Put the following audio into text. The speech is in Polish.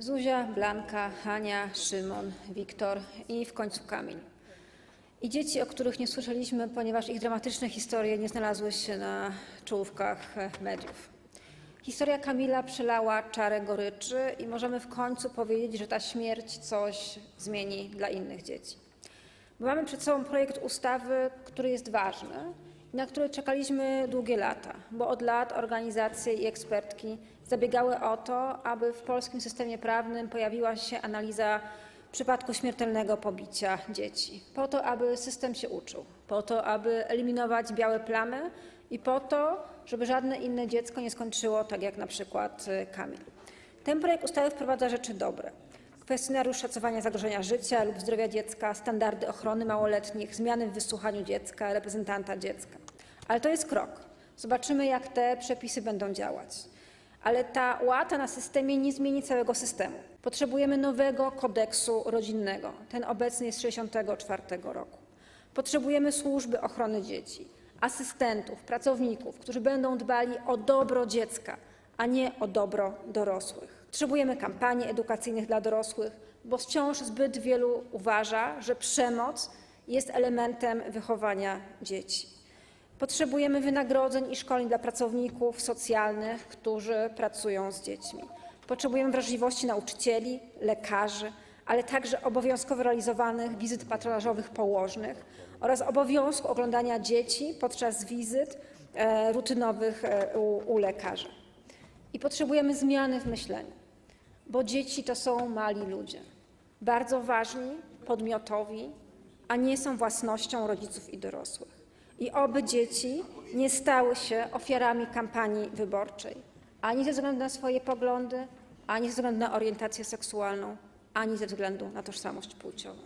Zuzia, Blanka, Hania, Szymon, Wiktor i w końcu Kamil. I dzieci, o których nie słyszeliśmy, ponieważ ich dramatyczne historie nie znalazły się na czołówkach mediów. Historia Kamila przelała czarę goryczy i możemy w końcu powiedzieć, że ta śmierć coś zmieni dla innych dzieci. Bo mamy przed sobą projekt ustawy, który jest ważny na który czekaliśmy długie lata, bo od lat organizacje i ekspertki zabiegały o to, aby w polskim systemie prawnym pojawiła się analiza przypadku śmiertelnego pobicia dzieci, po to, aby system się uczył, po to, aby eliminować białe plamy i po to, żeby żadne inne dziecko nie skończyło tak jak na przykład y, Kamil. Ten projekt ustawy wprowadza rzeczy dobre. Kwestionariusz szacowania zagrożenia życia lub zdrowia dziecka, standardy ochrony małoletnich, zmiany w wysłuchaniu dziecka, reprezentanta dziecka. Ale to jest krok. Zobaczymy, jak te przepisy będą działać. Ale ta łata na systemie nie zmieni całego systemu. Potrzebujemy nowego kodeksu rodzinnego. Ten obecny jest z 1964 roku. Potrzebujemy służby ochrony dzieci, asystentów, pracowników, którzy będą dbali o dobro dziecka, a nie o dobro dorosłych. Potrzebujemy kampanii edukacyjnych dla dorosłych, bo wciąż zbyt wielu uważa, że przemoc jest elementem wychowania dzieci. Potrzebujemy wynagrodzeń i szkoleń dla pracowników socjalnych, którzy pracują z dziećmi. Potrzebujemy wrażliwości nauczycieli, lekarzy, ale także obowiązkowo realizowanych wizyt patronażowych położnych oraz obowiązku oglądania dzieci podczas wizyt e, rutynowych e, u, u lekarza. I potrzebujemy zmiany w myśleniu, bo dzieci to są mali ludzie, bardzo ważni, podmiotowi, a nie są własnością rodziców i dorosłych. I oby dzieci nie stały się ofiarami kampanii wyborczej, ani ze względu na swoje poglądy, ani ze względu na orientację seksualną, ani ze względu na tożsamość płciową.